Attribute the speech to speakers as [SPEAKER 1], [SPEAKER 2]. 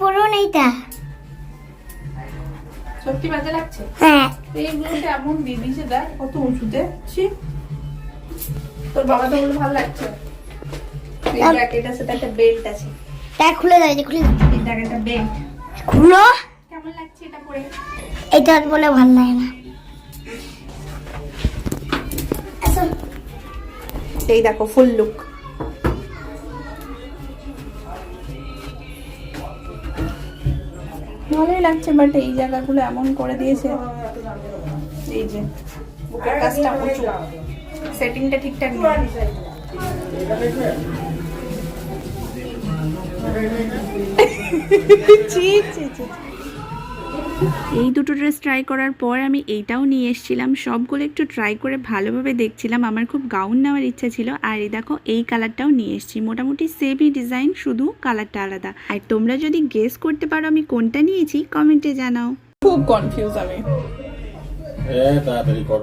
[SPEAKER 1] পরুন এইটা।
[SPEAKER 2] সত্যি বাজে লাগছে?
[SPEAKER 1] হ্যাঁ।
[SPEAKER 2] এইগুলোতে এমন দিয়ে দিয়েছে দেখ কত উঁচুতে। ছি। তোর বাবা তো বলে ভালো লাগছে। এই এটার সাথে একটা বেল্ট আছে।
[SPEAKER 1] তা খুলে দাও এটা খুলে দাও।
[SPEAKER 2] এই একটা বেল্ট
[SPEAKER 1] খুলো।
[SPEAKER 2] কেমন লাগছে এটা পরে?
[SPEAKER 1] এটা বলে ভালো লাগে না।
[SPEAKER 2] এই দেখো ফুল লুক ভালোই লাগছে বাট এই জায়গাগুলো এমন করে দিয়েছে। এই যে বুকের কাজটা উঁচু। সেটিংটা ঠিকঠাক নেই। ছি, ছি, ছি।
[SPEAKER 3] এই দুটো ড্রেস ট্রাই করার পর আমি এইটাও নিয়ে এসেছিলাম। সবগুলো একটু ট্রাই করে ভালোভাবে দেখছিলাম। আমার খুব গাউন নেওয়ার ইচ্ছা ছিল। আর এই দেখো এই কালারটাও নিয়ে এসেছি। মোটামুটি সেমই ডিজাইন শুধু কালারটা আলাদা। আর তোমরা যদি গেস করতে পারো আমি কোনটা নিয়েছি কমেন্টে জানাও।
[SPEAKER 2] খুব কনফিউজ আমি।
[SPEAKER 4] এ তাড়াতাড়ি কর।